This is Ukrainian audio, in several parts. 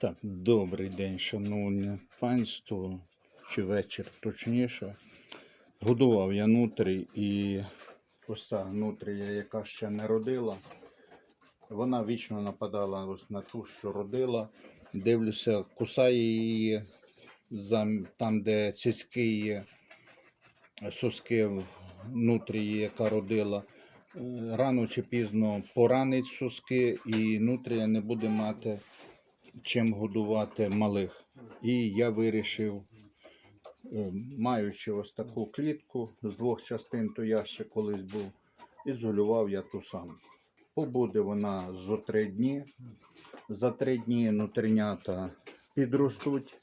Так, добрий день, шановне панство, чи вечір точніше. Годував я нутрій і ось ця нутрія, яка ще не родила. Вона вічно нападала ось на ту, що родила. Дивлюся, кусає її там, де цицьки є, соски в нутрії, яка родила. Е, Рано чи пізно поранить соски, і нутрія не буде мати чим годувати малих. І я вирішив, е, маючи ось таку клітку з двох частин, то я ще колись був, ізолював я ту саму. Побуде вона зо три дні. За три дні нутринята підростуть,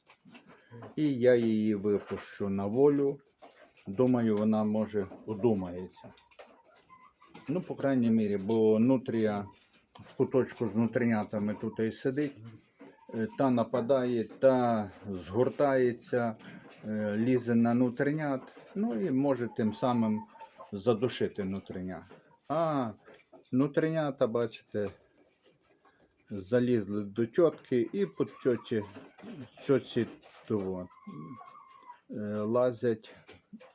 і я її випущу на волю. Думаю, вона може одумається. Ну, по крайній мірі, бо нутрія в куточку з нутринятами тут і сидить. Е, Та нападає, та згортається, е, лізе на нутринят, ну і може тим самим задушити нутриня. А нутринята, бачите, залізли до тітки і по тьоті, тьоті того, е, лазять.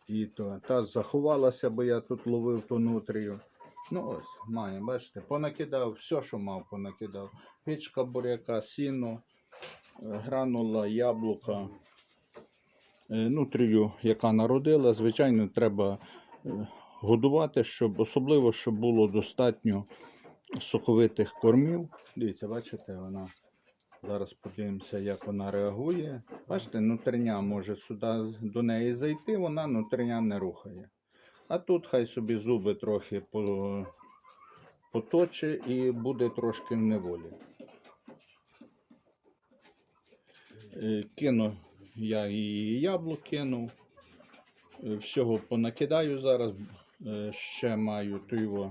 І то, та заховалася, бо я тут ловив ту нутрію. Ну ось, має, бачите, понакидав все, що мав, понакидав. Пічка буряка, сіно, е, гранула, яблука. Е, Нутрію, яка народила, звичайно, треба е, годувати, щоб особливо, щоб було достатньо соковитих кормів. Дивіться, бачите, вона. Зараз подивимося, як вона реагує. Бачите, нутриня може сюди до неї зайти, вона нутриня не рухає. А тут хай собі зуби трохи поточе і буде трошки в неволі. Е, Кину я її яблук кинув. Е, Всього понакидаю зараз. Е, Ще маю той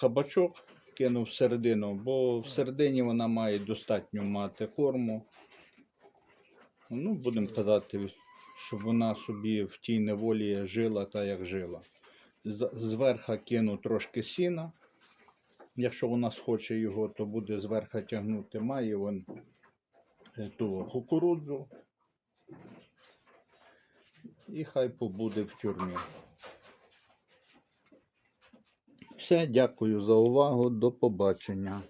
кабачок кинув всередину, бо всередині вона має достатньо мати корму. Ну, будемо казати, щоб вона собі в тій неволі жила та як жила. З- Зверха кину трошки сіна. Якщо вона схоче його, то буде зверха тягнути. Має вон е, ту кукурудзу. І хай побуде в тюрмі. Все, дякую за увагу. До побачення.